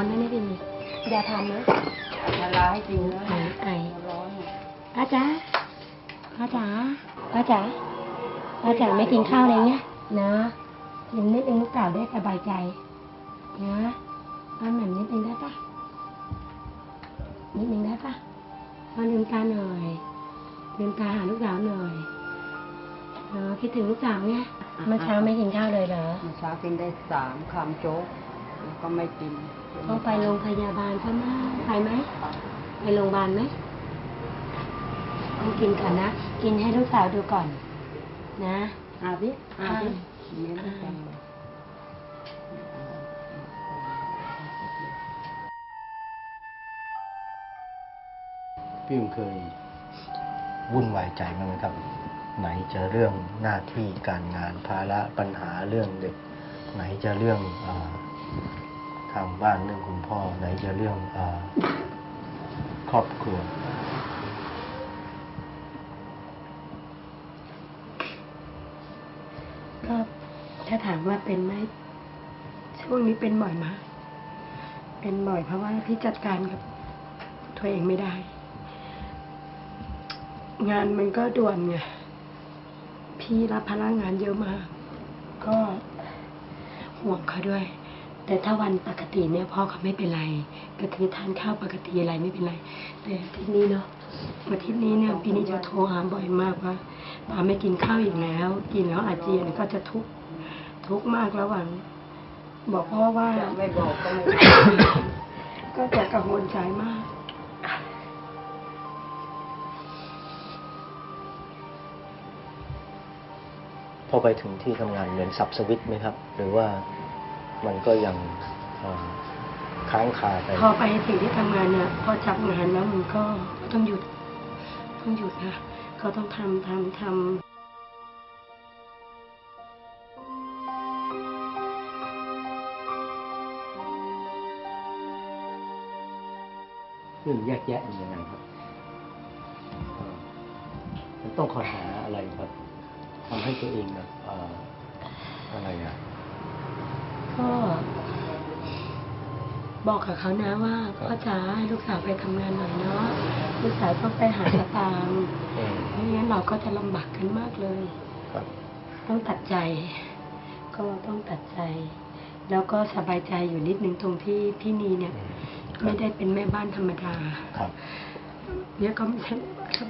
อนนะเนี่ยพี่นี่ยาทานนะละลายให้จริงนะไอไอร้อนเนี่ยอาจ๋าอาจ๋าอาจ๋าอาจ๋าไม่กินข้าวอะไรเงี้ยนะกินนิดนึงลูกสาวได้สบายใจนะเอาแหม่มนิดนึงได้ปะนิดนึงได้ปะเอาลืมตาหน่อยลืมตาหาลูกสาวหน่อยเนาะคิดถึงลูกสาวไงเมื่อเช้าไม่กินข้าวเลยเหรอเมื่อเช้ากินได้สามคำโจ๊กแล้ว ก็ไม่กินต้องไปโรงพยาบาลใช่ไหมไปไหมไปโรงพยาบาลไหมต้องกินก่อนนะ กินให้ลูกสาวดูก่อน นะอาบิอาบิอ่าเมียไม่เป็นพี่อุ้มเคยวุ่นวายใจบ้างไหมครับ ไหนจะเรื่องหน้าที่การงานภาระปัญหาเรื่องเด็ก ไหนจะเรื่องอาทาง บ้านเรื่องคุณพ่อไหนจะเรื่องอครอบครัว ก็ถ้าถามว่าเป็นไหมช่วงนี้เป็นบ่อยมากเป็นบ่อยเพราะว่าพี่จัดการกับตัวเองไม่ได้ งานมันก็ด่วนไงพี่รับภาระงานเยอะมาก ก็ห่วงเขาด้วย แต่ถ้าวันปกติเนี่ยพ่อเขาไม่เป็นไร ก็คือทานข้าวปกติอะไรไม่เป็นไร แต่อาที่นี้เนาะอาทิตย์นี้เนี่ยพี่นี่จะโทรหาบ่อยมากว่าป้าไม่กินข้าวอีกแล้ว กินแล้วอาเจียนก็จะทุกข์ทุกข์มากระหว่าง บอกพ่อว่าจะไม่บอกก็ไม่ก็จะกังวลใจมากพอไปถึงที่ทำงานเหมือนสับสวิตไหมครับ หรือว่า มันก็ยังอ่าค้างคาไปพอไปถึงที่ทำงานเนี่ยพอจับงานแล้วมันก็ต้องหยุด ต้องหยุดนะก็ต้องทำทำทำเรื่องแยกแยะมันยังไงครับเอ่อมันต้องคอยหาอะไรครับทำให้ตัวเองแบบเอ่ออะไรอะ ก็บอกกับเขานะว่าพ่อจ๋าให้ลูกสาวไปทำงานหน่อยเนาะลูกสาวต้องไปหาสตางค์เออไม่งั้นเราก็จะลำบากกันมากเลย ครับ ต้องตัดใจ ก็ต้องตัดใจ แล้วก็สบายใจอยู่นิดนึงตรงที่พี่นีเนี่ย อืมครับไม่ได้เป็นแม่บ้านธรรมดา ครับ เนี่ยก็ไม่ใช่ครับ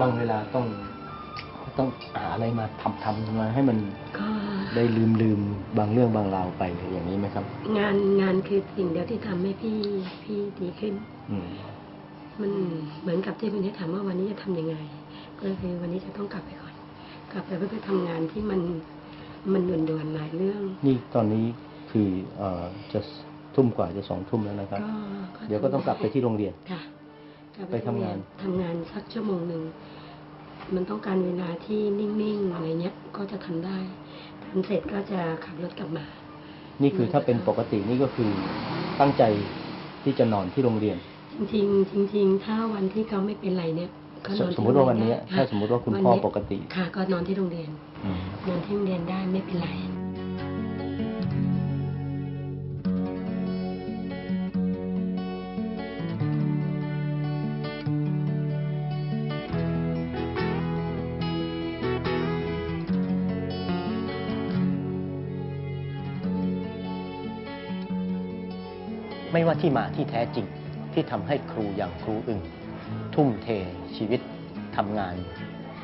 บางเวลาต้อง ต้องหาอะไรมาทำทำมาให้มันก็ได้ลืมลืมบางเรื่องบางราวไปอย่างนี้ไหมครับ งานงานคือสิ่งเดียวที่ทำให้พี่พี่ดีขึ้น อืม มันเหมือนกับที่คุณที่ถามว่าวันนี้จะทำยังไง ก็คือวันนี้จะต้องกลับไปก่อน กลับไปเพื่อไปทำงานที่มันมันด่วนๆหลายเรื่อง นี่ตอนนี้คือเอ่อจะทุ่มกว่าจะสองทุ่มแล้วนะครับ ก็เดี๋ยวก็ต้องกลับไปที่โรงเรียน ค่ะกลับ ไปทำงานทำงานสักชั่วโมงหนึ่งมันต้องการเวลาที่นิ่งๆอะไรเงี้ย ก็จะทำได้ทำเสร็จก็จะขับรถกลับมา นี่คือถ้าเป็นปกตินี่ก็คือตั้งใจที่จะนอนที่โรงเรียน จริงๆจริงๆถ้าวันที่เขาไม่เป็นไรเนี่ยก็นอนสมมุติว่าวันเนี้ยที่โรงเรียถ้าสมมุติว่าคุณพ่อปกติ ค่ะ ก็นอนที่โรงเรียนอืมนอนที่โรงเรียนได้ไม่เป็นไร ไม่ว่าที่มาที่แท้จริงที่ทำให้ครูอย่างครูอึ่ง ทุ่มเทชีวิตทำงาน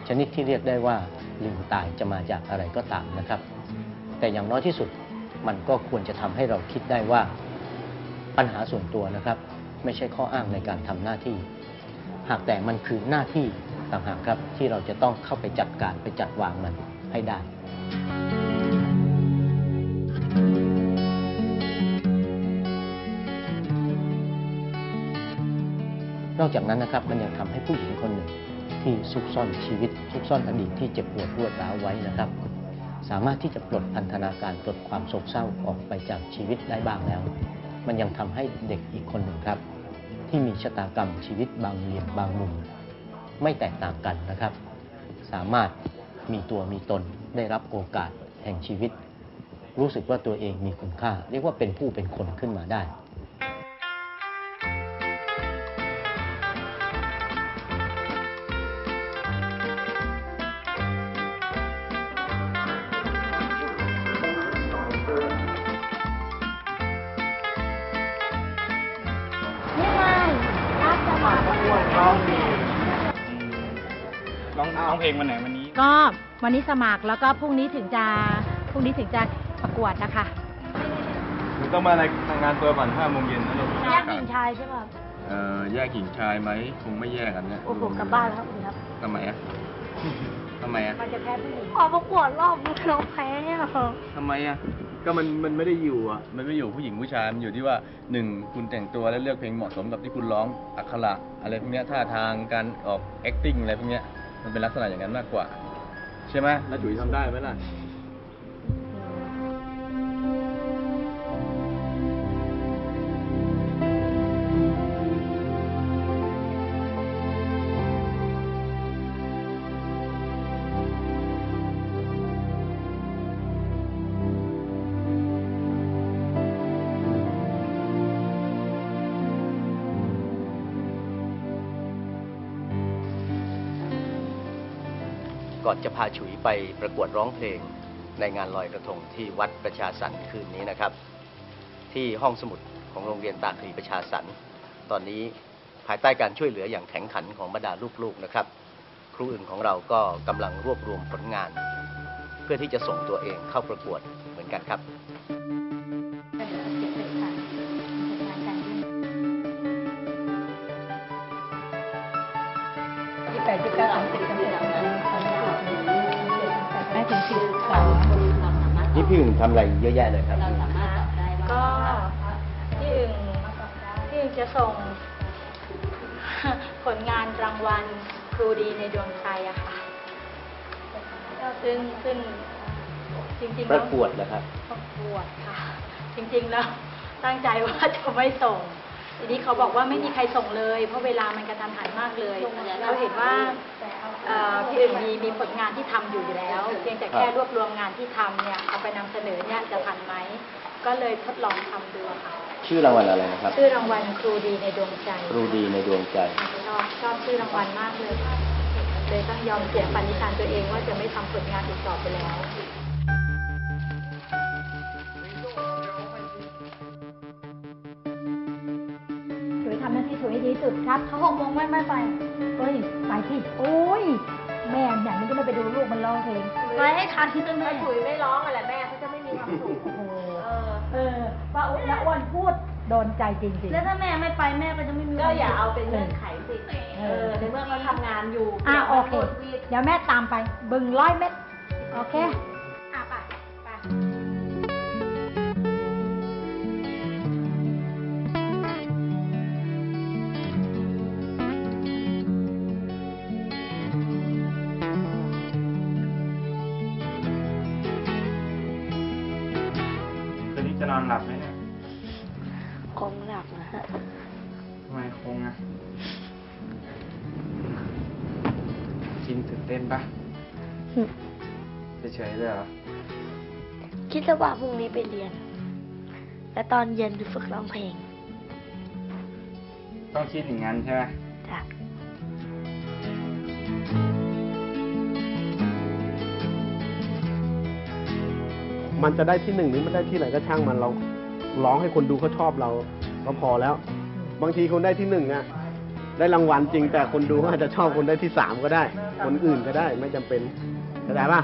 ชนิดที่เรียกได้ว่าลืมตายจะมาจากอะไรก็ตามนะครับ แต่อย่างน้อยที่สุดมันก็ควรจะทำให้เราคิดได้ว่าปัญหาส่วนตัวนะครับ ไม่ใช่ข้ออ้างในการทำหน้าที่ หากแต่มันคือหน้าที่ต่างหากครับที่เราจะต้องเข้าไปจัดการไปจัดวางมันให้ได้ นอกจากนั้นนะครับมันยังทำให้ผู้หญิงคนหนึ่งที่ซุกซ่อนชีวิตซุกซ่อนอดีตที่เจ็บปวดรวดร้าวไว้นะครับ สามารถที่จะปลดพันธนาการปลดความโศกเศร้าออกไปจากชีวิตได้บ้างแล้ว มันยังทำให้เด็กอีกคนหนึ่งครับ ที่มีชะตากรรมชีวิตบางเหลี่ยมบางมุม ไม่แตกต่างกันนะครับ สามารถมีตัวมีตนได้รับโอกาสแห่งชีวิต รู้สึกว่าตัวเองมีคุณค่า เรียกว่าเป็นผู้เป็นคนขึ้นมาได้ ร้องร้องเพลงวันไหนวันนี้ ก็วันนี้สมัครแล้วก็พรุ่งนี้ถึงจะพรุ่งนี้ถึงจะประกวดนะคะหนูต้องมาในทางงานตัวก่อนห้าโมงเย็นนะลูกแยกหญิงชายใช่ป่ะเอ่อแยกหญิงชายไหมคงไม่แยกกันเนี่ยโอ้โหกลับบ้านแล้วครับคุณครับทำไมอะทำไมอะมันจะแพ้ผู้หญิงขอประกวดรอบน้องแพ้อะทำไมอะ ก็มันมันไม่ได้อยู่อะ มันไม่อยู่ผู้หญิงผู้ชายมันอยู่ที่ว่าหนึ่งคุณแต่งตัวและเลือกเพลงเหมาะสมกับที่คุณร้องอักขระอะไรพวกเนี้ยท่าทางการออก acting อะไรพวกเนี้ยมันเป็นลักษณะอย่างนั้นมากกว่า ใช่ไหม แล้วจุ๋ยทำได้ไหมล่ะ ก่อนจะพาฉุยไปประกวดร้องเพลงในงานลอยกระทงที่วัดประชาสรรค์คืนนี้นะครับ ที่ห้องสมุดของโรงเรียนตาคลีประชาสรรค์ตอนนี้ภายใต้การช่วยเหลืออย่างแข็งขันของบรรดาลูกๆนะครับ ครูอื่นของเราก็กำลังรวบรวมผลงาน เพื่อที่จะส่งตัวเองเข้าประกวดเหมือนกันครับ นี่พี่อึ่งทำอะไรเยอะแยะเลยครับก็ที่อื่นที่อื่นจะส่ง ผลงานรางวัลครูดีในดวงใจอะค่ะ ซึ่งซึ่งจริงๆปแล้ระกวดแล้วครับ ประกวดค่ะ จริงๆแล้วตั้งใจว่าจะไม่ส่ง ทีนี้เขาบอกว่าไม่มีใครส่งเลย เพราะเวลามันกระทันหันมากเลยเขาเห็นว่าเอ่อพี่อื่นมีมีผลงานที่ทำอยู่อยู่แล้วเพียงแต่แค่รวบรวมงานที่ทำเนี่ยเอาไปนำเสนอเนี่ยจะทันไหมก็เลยทดลองทำดูอะค่ะชื่อรางวัลอะไรนะครับ ชื่อรางวัลครูดีในดวงใจ ครูดีในดวงใจ ชอบชอบชื่อรางวัลมากเลยเลยต้องยอมเสียปณิธานตัวเองว่าจะไม่ทำผลงานอีกต่อไปแล้ว วยทำหน้าที่ช่วยให้ดีที่สุดครับเขาหกโมงไม่ไม่ไปเฮ้ยไปที่โอ้ยแม่อย่างนี้ก็ไม่ไปดูลูกมันร้องเพลงไปให้ทันที่ต้นแม่ถุยไม่ร้องอะไรแม่เขาจะไม่มีความสุข โอ้โหเออว่าละอ้วนพูดโดนใจจริงๆ แล้วถ้าแม่ไม่ไปแม่ก็จะไม่มีก็อย่าเอาเป็นเงื่เงื่ออนนไขไขสิสิ เออ ในเมื่อเขาทำงานอยู่อะโอเค เดี๋ยวแม่ตามไปบึงร้อยเม็ดโอเค คงหลับนะฮะทำไมคงอะชินตื่นเต้นปะเฉยๆเลยเหรอ คิดว่าพรุ่งนี้ไปเรียน และตอนเย็นไปฝึกร้องเพลง ต้องคิดอย่างนั้นใช่ไหมจ้ะมันจะได้ที่หนึ่งหรือไม่ได้ที่ไหนก็ช่างมันเรา ร้องให้คนดูเขาชอบเราก็พอแล้ว บางทีคนได้ที่หนึ่งอะได้รางวัลจริงแต่คนดูอาจจะชอบคนได้ที่สามก็ได้ คนอื่นก็ได้ไม่จำเป็นเข้าใจป่ะ